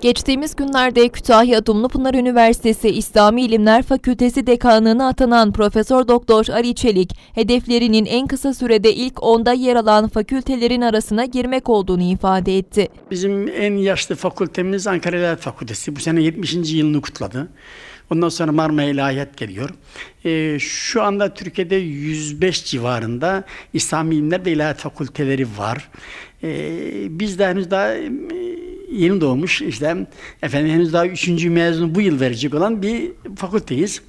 Geçtiğimiz günlerde Kütahya Dumlupınar Üniversitesi İslami İlimler Fakültesi dekanlığına atanan Profesör Doktor Ali Çelik, hedeflerinin en kısa sürede ilk onda yer alan fakültelerin arasına girmek olduğunu ifade etti. Bizim en yaşlı fakültemiz Ankara İlahiyat Fakültesi. Bu sene 70. yılını kutladı. Ondan sonra Marmara İlahiyat geliyor. Ee, şu anda Türkiye'de 105 civarında İslami İlimler ve İlahiyat Fakülteleri var. Ee, biz de henüz daha e, yeni doğmuş işte efendim henüz daha üçüncü mezunu bu yıl verecek olan bir fakülteyiz.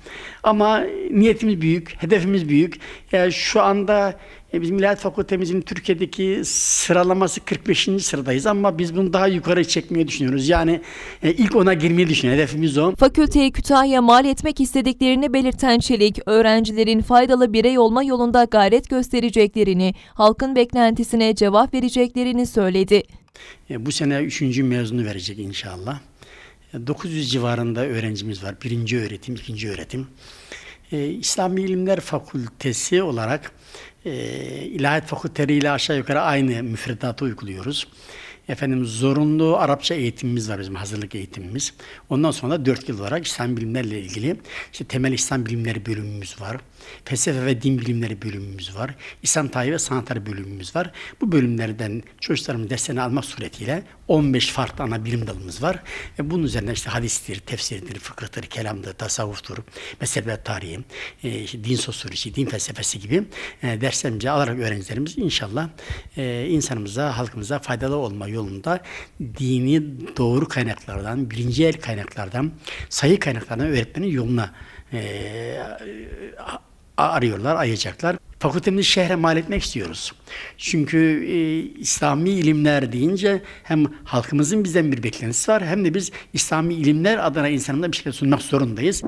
Ama niyetimiz büyük, hedefimiz büyük. Yani şu anda e, bizim İlahiyat Fakültemizin Türkiye'deki sıralaması 45. sıradayız ama biz bunu daha yukarı çekmeyi düşünüyoruz. Yani e, ilk ona girmeyi düşünüyoruz. Hedefimiz o. Fakülteyi Kütahya mal etmek istediklerini belirten Çelik, öğrencilerin faydalı birey olma yolunda gayret göstereceklerini, halkın beklentisine cevap vereceklerini söyledi. E, Bu sene üçüncü mezunu verecek inşallah. E, 900 civarında öğrencimiz var. Birinci öğretim, ikinci öğretim. E, İslami İlimler Fakültesi olarak e, İlahiyat Fakülteleri ile aşağı yukarı aynı müfredatı uyguluyoruz. Efendim zorunlu Arapça eğitimimiz var bizim hazırlık eğitimimiz. Ondan sonra 4 yıl olarak İslam bilimlerle ilgili işte temel İslam bilimleri bölümümüz var. Felsefe ve din bilimleri bölümümüz var. İslam tarihi ve sanatları bölümümüz var. Bu bölümlerden çocuklarımız derslerini almak suretiyle 15 farklı ana bilim dalımız var. Ve bunun üzerine işte hadistir, tefsirdir, fıkıhtır, kelamdır, tasavvuftur, mezhebler tarihi, e, işte din sosyolojisi, din felsefesi gibi e, derslerimizi alarak öğrencilerimiz inşallah e, insanımıza, halkımıza faydalı olma yolunda dini doğru kaynaklardan, birinci el kaynaklardan, sayı kaynaklardan öğretmenin yoluna e, arıyorlar, ayacaklar. Fakültemizi şehre mal etmek istiyoruz. Çünkü e, İslami ilimler deyince hem halkımızın bizden bir beklentisi var hem de biz İslami ilimler adına insanımıza bir şeyler sunmak zorundayız.